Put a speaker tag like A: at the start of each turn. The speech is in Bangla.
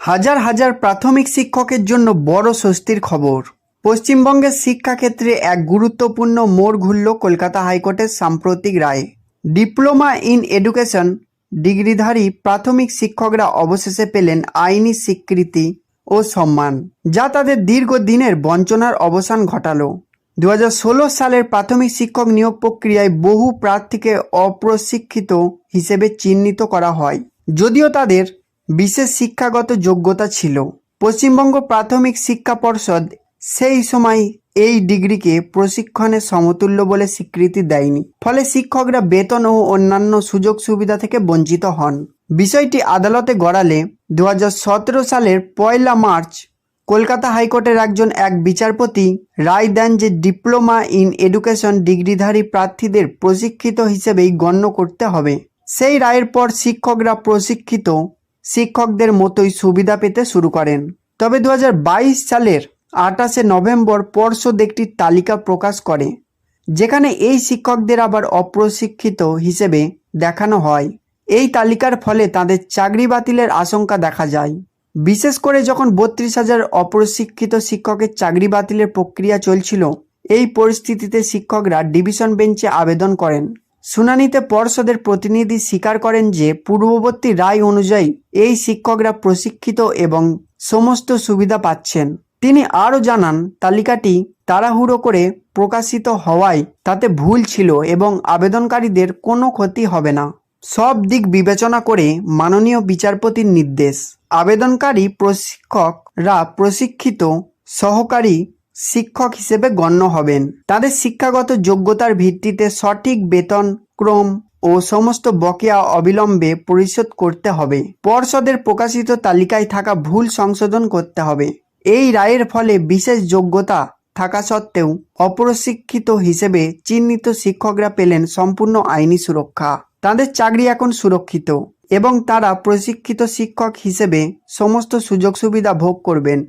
A: হাজার হাজার প্রাথমিক শিক্ষকের জন্য বড় স্বস্তির খবর। পশ্চিমবঙ্গের শিক্ষাক্ষেত্রে এক গুরুত্বপূর্ণ মোড় ঘুরল কলকাতা হাইকোর্টের সাম্প্রতিক রায়। ডিপ্লোমা ইন এডুকেশন ডিগ্রিধারী প্রাথমিক শিক্ষকরা অবশেষে পেলেন আইনি স্বীকৃতি ও সম্মান, যা তাদের দীর্ঘদিনের বঞ্চনার অবসান ঘটালো। দু হাজার ষোলো সালের প্রাথমিক শিক্ষক নিয়োগ প্রক্রিয়ায় বহু প্রার্থীকে অপ্রশিক্ষিত হিসেবে চিহ্নিত করা হয়, যদিও তাদের বিশেষ শিক্ষাগত যোগ্যতা ছিল। পশ্চিমবঙ্গ প্রাথমিক শিক্ষা পর্ষদ সেই সময় এই ডিগ্রিকে প্রশিক্ষণের সমতুল্য বলে স্বীকৃতি দেয়নি। ফলে শিক্ষকরা বেতন ও অন্যান্য সুযোগ সুবিধা থেকে বঞ্চিত হন। বিষয়টি আদালতে গড়ালে দু হাজার সতেরো সালের পয়লা মার্চ কলকাতা হাইকোর্টের একজন এক বিচারপতি রায় দেন যে ডিপ্লোমা ইন এডুকেশন ডিগ্রিধারী প্রার্থীদের প্রশিক্ষিত হিসেবেই গণ্য করতে হবে। সেই রায়ের পর শিক্ষকরা প্রশিক্ষিত শিক্ষকদের মতোই সুবিধা পেতে শুরু করেন। তবে দু হাজার বাইশ সালের আঠাশে নভেম্বর পর্ষদ একটি তালিকা প্রকাশ করে, যেখানে এই শিক্ষকদের আবার অপ্রশিক্ষিত হিসেবে দেখানো হয়। এই তালিকার ফলে তাদের চাকরি বাতিলের আশঙ্কা দেখা যায়। বিশেষ করে যখন বত্রিশ হাজার অপ্রশিক্ষিত শিক্ষকের চাকরি বাতিলের প্রক্রিয়া চলছিল, এই পরিস্থিতিতে শিক্ষকরা ডিভিশন বেঞ্চে আবেদন করেন। শুনানিতে পর্ষদের প্রতিনিধি স্বীকার করেন যে, পূর্ববর্তী রায় অনুযায়ী এই শিক্ষকরা প্রশিক্ষিত এবং সমস্ত সুবিধা পাচ্ছেন। তিনি আরও জানান, তালিকাটি তাড়াহুড়ো করে প্রকাশিত হওয়ায় তাতে ভুল ছিল এবং আবেদনকারীদের কোনো ক্ষতি হবে না। সব দিক বিবেচনা করে মাননীয় বিচারপতির নির্দেশ। আবেদনকারী প্রশিক্ষকরা প্রশিক্ষিত, সহকারী শিক্ষক হিসেবে গণ্য হবেন। তাদের শিক্ষাগত যোগ্যতার ভিত্তিতে সঠিক বেতন, ক্রম ও সমস্ত বকেয়া অবিলম্বে পরিশোধ করতে হবে। পর্ষদের প্রকাশিত তালিকায় থাকা ভুল সংশোধন করতে হবে। এই রায়ের ফলে বিশেষ যোগ্যতা থাকা সত্ত্বেও অপ্রশিক্ষিত হিসেবে চিহ্নিত শিক্ষকরা পেলেন সম্পূর্ণ আইনি সুরক্ষা। তাদের চাকরি এখন সুরক্ষিত এবং তারা প্রশিক্ষিত শিক্ষক হিসেবে সমস্ত সুযোগ সুবিধা ভোগ করবেন।